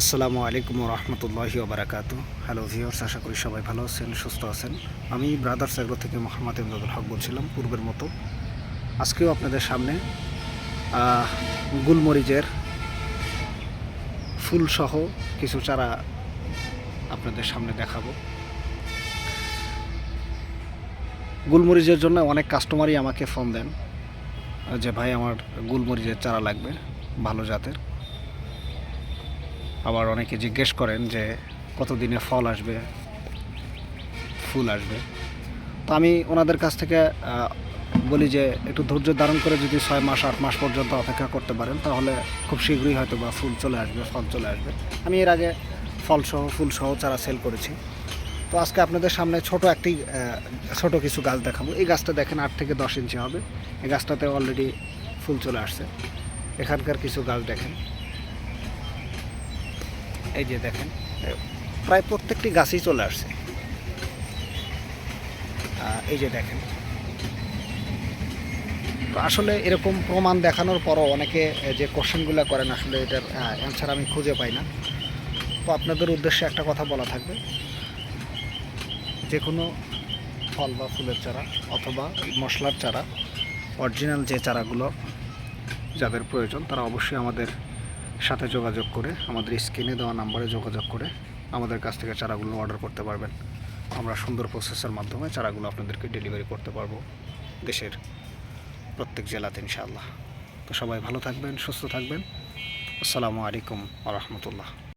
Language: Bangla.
আসসালামু আলাইকুম রহমতুল্লাহি ওবরাকাত হ্যালো ভিউয়ার্স আশা করি সবাই ভালো আছেন, সুস্থ আছেন। আমি ব্রাদার্স এগ্রো থেকে মোহাম্মদ ইমদাদুল হক বলছিলাম, পূর্বের মতো। আজকেও আপনাদের সামনে গুলমরিচের ফুলসহ কিছু চারা আপনাদের সামনে দেখাবো। গুলমরিচের জন্য অনেক কাস্টমারই আমাকে ফোন দেন, যে, ভাই, আমার গুলমরিচের চারা লাগবে, ভালো জাতের। আবার অনেকে জিজ্ঞেস করেন যে কতদিনে ফল আসবে? ফুল আসবে। তো আমি ওনাদের কাছ থেকে বলি যে একটু ধৈর্য ধারণ করে যদি ছয় মাস, আট মাস পর্যন্ত অপেক্ষা করতে পারেন, তাহলে খুব শীঘ্রই হয়তো বা ফুল চলে আসবে, ফল চলে আসবে। আমি এর আগে ফলসহ, ফুলসহ চারা সেল করেছি। তো আজকে আপনাদের সামনে ছোট একটি ছোট কিছু গাছ দেখাবো। এই গাছটা দেখেন আট থেকে দশ ইঞ্চি হবে। এই গাছটাতে অলরেডি ফুল চলে আসছে। এখানকার কিছু গাছ দেখেন। এই যে দেখেন। প্রায় প্রত্যেকটি গাছই চলে আসছে। এই যে দেখেন। তো আসলে এরকম প্রমাণ দেখানোর পরও অনেকে যে কোশ্চেনগুলো করেন আসলে এটার অ্যান্সার আমি খুঁজে পাই না। তো আপনাদের উদ্দেশ্যে একটা কথা বলা থাকবে। যে কোনো ফল বা ফুলের চারা অথবা মশলার চারা অরিজিনাল যে চারাগুলো যাদের প্রয়োজন তারা অবশ্যই আমাদের সাথে যোগাযোগ করে, আমাদের স্ক্রিনে দেওয়া নাম্বারে যোগাযোগ করে আমাদের কাছ থেকে চারাগুলো অর্ডার করতে পারবেন। আমরা সুন্দর প্রসেসের মাধ্যমে চারাগুলো আপনাদেরকে ডেলিভারি করতে পারব দেশের প্রত্যেক জেলাতে ইনশাআল্লাহ। তো সবাই ভালো থাকবেন, সুস্থ থাকবেন। আসসালামু আলাইকুম আ রহমতুল্লাহ।